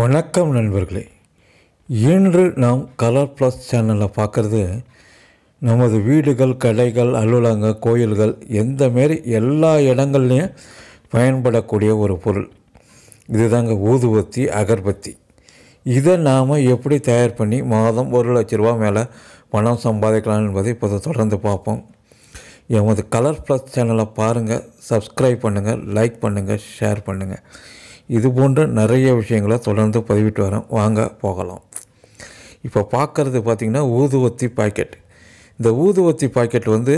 வணக்கம் நண்பர்களே. இன்று நாம் கலர் ப்ளஸ் சேனலில் பார்க்குறது நமது வீடுகள் கடைகள் அலுவலகங்கள் கோயில்கள் எந்த மாரி எல்லா இடங்கள்லையும் பயன்படக்கூடிய ஒரு பொருள். இதுதாங்க ஊதுவத்தி அகர்பத்தி. இதை நாம் எப்படி தயார் பண்ணி மாதம் ஒரு லட்ச ரூபா மேலே பணம் சம்பாதிக்கலாம் என்பதை இப்போது தொடர்ந்து பார்ப்போம். எமது கலர் ப்ளஸ் சேனலை பாருங்கள் சப்ஸ்கிரைப் பண்ணுங்கள் லைக் பண்ணுங்கள் ஷேர் பண்ணுங்கள் இது போன்ற நிறைய விஷயங்களை தொடர்ந்து பதிவிட்டு வரேன் வாங்க போகலாம். இப்போ பார்க்குறது பார்த்திங்கன்னா ஊதுவத்தி பாக்கெட். இந்த ஊதுவத்தி பாக்கெட் வந்து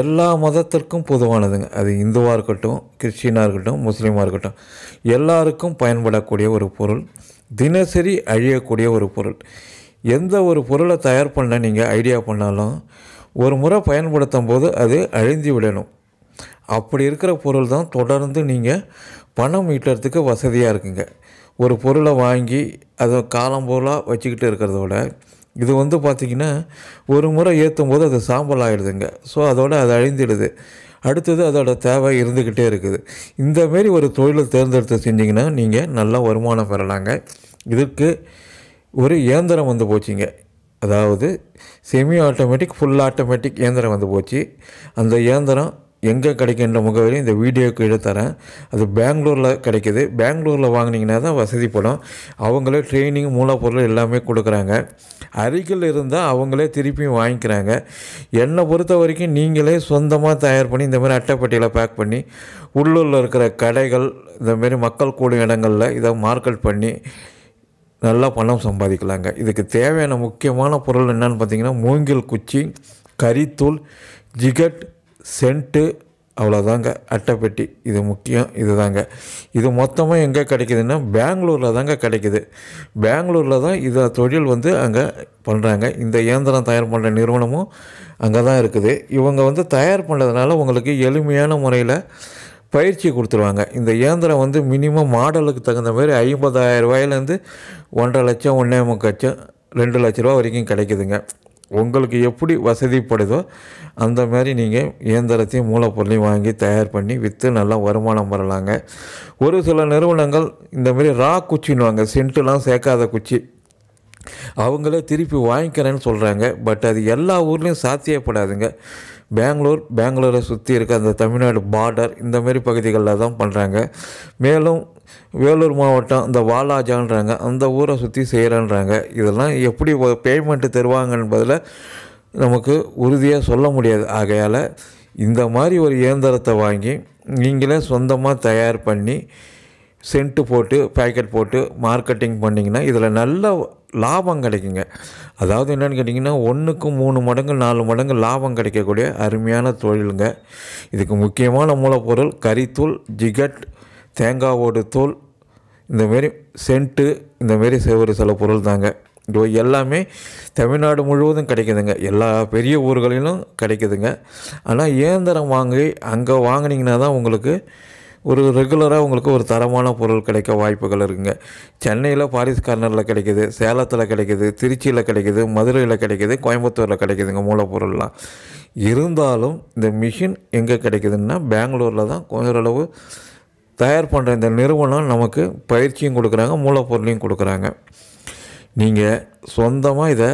எல்லா மதத்திற்கும் பொதுவானதுங்க. அது இந்துவாக இருக்கட்டும் கிறிஸ்டினாக இருக்கட்டும் முஸ்லீமாக இருக்கட்டும் எல்லாருக்கும் பயன்படக்கூடிய ஒரு பொருள். தினசரி அழியக்கூடிய ஒரு பொருள். எந்த ஒரு பொருளை தயார் பண்ண நீங்கள் ஐடியா பண்ணாலும் ஒரு முறை பயன்படுத்தும் போது அது அழிந்து விடணும். அப்படி இருக்கிற பொருள் தான் தொடர்ந்து நீங்கள் பணம் ஈட்டுறதுக்கு வசதியாக இருக்குங்க. ஒரு பொருளை வாங்கி அதை காலம் பொருளாக வச்சுக்கிட்டு இருக்கிறத விட இது வந்து பார்த்திங்கன்னா ஒரு முறை ஏற்றும் போது அது சாம்பல் ஆகிடுதுங்க ஸோ அதோட அது அழிந்துடுது. அடுத்தது அதோட தேவை இருந்துக்கிட்டே இருக்குது. இந்தமாரி ஒரு தொழிலை தேர்ந்தெடுத்து செஞ்சிங்கன்னா நீங்கள் நல்லா வருமானம் பெறலாங்க. இதுக்கு ஒரு இயந்திரம் வந்து போச்சுங்க. அதாவது செமி ஆட்டோமேட்டிக் ஃபுல் ஆட்டோமேட்டிக் இயந்திரம் வந்து போச்சு. அந்த இயந்திரம் எங்கே கிடைக்கின்ற முகவரி இந்த வீடியோக்கு கீழே தரேன் அது பெங்களூரில் கிடைக்கிது. பெங்களூரில் வாங்கினீங்கன்னா தான் வசதிப்படும். அவங்களே ட்ரைனிங் மூலப்பொருள் எல்லாமே கொடுக்குறாங்க. அருகில் இருந்தால் அவங்களே திருப்பியும் வாங்கிக்கிறாங்க. என்னை பொறுத்த வரைக்கும் நீங்களே சொந்தமாக தயார் பண்ணி இந்தமாதிரி அட்டைப்பட்டியில் பேக் பண்ணி உள்ளூரில் இருக்கிற கடைகள் இந்தமாரி மக்கள் கூடும் இடங்களில் இதை மார்க்கெட் பண்ணி நல்லா பணம் சம்பாதிக்கலாங்க. இதுக்கு தேவையான முக்கியமான பொருள் என்னென்னு பார்த்தீங்கன்னா மூங்கில் குச்சி கரித்தூள் ஜிகட் சென்ட்டு அவ்வளோதாங்க அட்டைப்பெட்டி இது முக்கியம் இதுதாங்க. இது மொத்தமாக எங்கே கிடைக்குதுன்னா பெங்களூரில் தாங்க கிடைக்குது. பெங்களூரில் தான் இதை தொழில் வந்து அங்கே பண்ணுறாங்க இந்த இயந்திரம் தயார் பண்ணுற நிறுவனமும் அங்கே தான் இருக்குது. இவங்க வந்து தயார் பண்ணுறதுனால உங்களுக்கு எளிமையான முறையில் பயிற்சி கொடுத்துருவாங்க. இந்த இயந்திரம் வந்து மினிமம் மாடலுக்கு தகுந்த மாதிரி ஐம்பதாயிரம் ரூபாயிலேருந்து ஒன்றரை லட்சம் ஒன்றே முக்கால் லட்சம் ரெண்டு லட்ச ரூபா வரைக்கும் கிடைக்குதுங்க. உங்களுக்கு எப்படி வசதிப்படுதோ அந்த மாதிரி நீங்கள் இயந்திரத்தையும் மூலப்பொருளையும் வாங்கி தயார் பண்ணி விற்று நல்லா வருமானம் வரலாங்க. ஒரு சில நிறுவனங்கள் இந்த மாதிரி ரா குச்சின்னுவாங்க சென்ட்டுலாம் சேர்க்காத குச்சி. அவங்களே திருப்பி வாங்கிக்கிறேன்னு சொல்கிறாங்க பட் அது எல்லா ஊர்லேயும் சாத்தியப்படாதுங்க. பெங்களூர் பெங்களூரை சுற்றி இருக்க அந்த தமிழ்நாடு பார்டர் இந்த மாதிரி பகுதிகளில் தான் பண்ணுறாங்க மேலும் வேலூர் மாவட்டம் இந்த வாலாஜான்றாங்க அந்த ஊரை சுற்றி செய்கிறேன்றாங்க இதெல்லாம் எப்படி பேமெண்ட்டு தருவாங்க என்பதில் நமக்கு உறுதியாக சொல்ல முடியாது. ஆகையால் இந்த மாதிரி ஒரு இயந்திரத்தை வாங்கி நீங்களே சொந்தமாக தயார் பண்ணி சென்ட்டு போட்டு பேக்கெட் போட்டு மார்க்கெட்டிங் பண்ணிங்கன்னா இதில் நல்ல லாபம் கிடைக்குங்க. அதாவது என்னென்னு கேட்டிங்கன்னா ஒன்றுக்கு மூணு மடங்கு நாலு மடங்கு லாபம் கிடைக்கக்கூடிய அருமையான தொழிலுங்க. இதுக்கு முக்கியமான மூலப்பொருள் கரித்தூள் ஜிகட் தேங்காவோடு தூள் இந்தமாரி சென்ட்டு இந்தமாரி ஒரு சில பொருள் தாங்க. இது எல்லாமே தமிழ்நாடு முழுவதும் கிடைக்குதுங்க. எல்லா பெரிய ஊர்களிலும் கிடைக்குதுங்க. ஆனால் இயந்திரம் வாங்கி அங்கே வாங்கினீங்கன்னா தான் உங்களுக்கு ஒரு ரெகுலராக உங்களுக்கு ஒரு தரமான பொருள் கிடைக்க வாய்ப்புகள் இருக்குங்க. சென்னையில் பாரிஸ் கார்னரில் கிடைக்கிது சேலத்தில் கிடைக்கிது திருச்சியில் கிடைக்கிது மதுரையில் கிடைக்கிது கோயம்புத்தூரில் கிடைக்குதுங்க மூலப்பொருள்லாம். இருந்தாலும் இந்த மிஷின் எங்கே கிடைக்குதுன்னா பெங்களூரில் தான் ஓரளவு தயார் பண்ணுற இந்த நிறுவனம் நமக்கு பயிற்சியும் கொடுக்குறாங்க மூலப்பொருளையும் கொடுக்குறாங்க. நீங்கள் சொந்தமாக இதை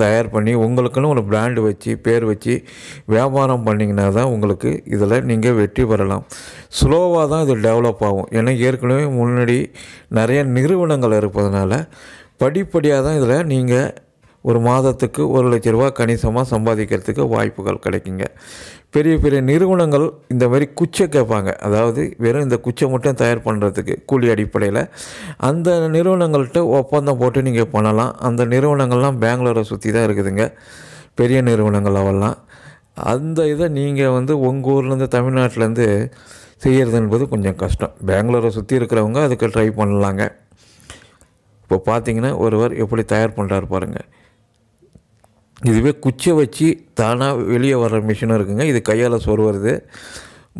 தயார் பண்ணி உங்களுக்குன்னு ஒரு பிராண்டு வச்சு பேர் வச்சு வியாபாரம் பண்ணிங்கன்னா தான் உங்களுக்கு இதில் நீங்கள் வெற்றி பெறலாம். ஸ்லோவாக தான் இது டெவலப் ஆகும். ஏன்னா ஏற்கனவே முன்னாடி நிறைய நிறுவனங்கள் இருப்பதனால படிப்படியாக தான் இதில் நீங்கள் ஒரு மாதத்துக்கு ஒரு லட்ச ரூபா கணிசமாக சம்பாதிக்கிறதுக்கு வாய்ப்புகள் கிடைக்குங்க. பெரிய பெரிய நிறுவனங்கள் இந்த மாதிரி குச்சை கேட்பாங்க. அதாவது வெறும் இந்த குச்சை மட்டும் தயார் பண்ணுறதுக்கு கூலி அடிப்படையில். அந்த நிறுவனங்கள்கிட்ட ஒப்பந்தம் போட்டு நீங்கள் பண்ணலாம். அந்த நிறுவனங்கள்லாம் பெங்களூரை சுற்றி தான் இருக்குதுங்க. பெரிய நிறுவனங்கள் அவெல்லாம். அந்த இதை நீங்கள் வந்து உங்கள் ஊர்லேருந்து தமிழ்நாட்டிலேருந்து செய்கிறது என்பது கொஞ்சம் கஷ்டம். பெங்களூரை சுற்றி இருக்கிறவங்க அதுக்கு ட்ரை பண்ணலாங்க. இப்போ பார்த்தீங்கன்னா ஒருவர் எப்படி தயார் பண்ணுறாரு பாருங்கள் இதுவே குச்சை வச்சு தானாக வெளியே வர்ற மிஷினும் இருக்குங்க. இது கையால் வருது.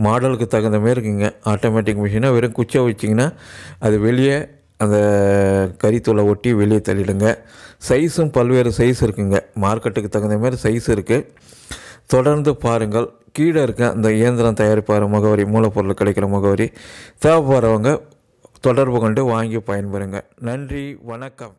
மாடலுக்கு தகுந்த மாரி இருக்குங்க. ஆட்டோமேட்டிக் மிஷினாக வெறும் குச்சை வச்சிங்கன்னா அது வெளியே அந்த கறித்தூளை ஒட்டி வெளியே தள்ளிடுங்க. சைஸும் பல்வேறு சைஸ் இருக்குங்க. மார்க்கெட்டுக்கு தகுந்த மாதிரி சைஸ் இருக்குது தொடர்ந்து பாருங்கள். கீழே இருக்க அந்த இயந்திரம் தயாரிப்பார் முகவரி மூலப்பொருள் கிடைக்கிற முகவரி தேவைப்படுறவங்க தொடர்பு கொண்டு வாங்கி பயன்பெறுங்க. நன்றி. வணக்கம்.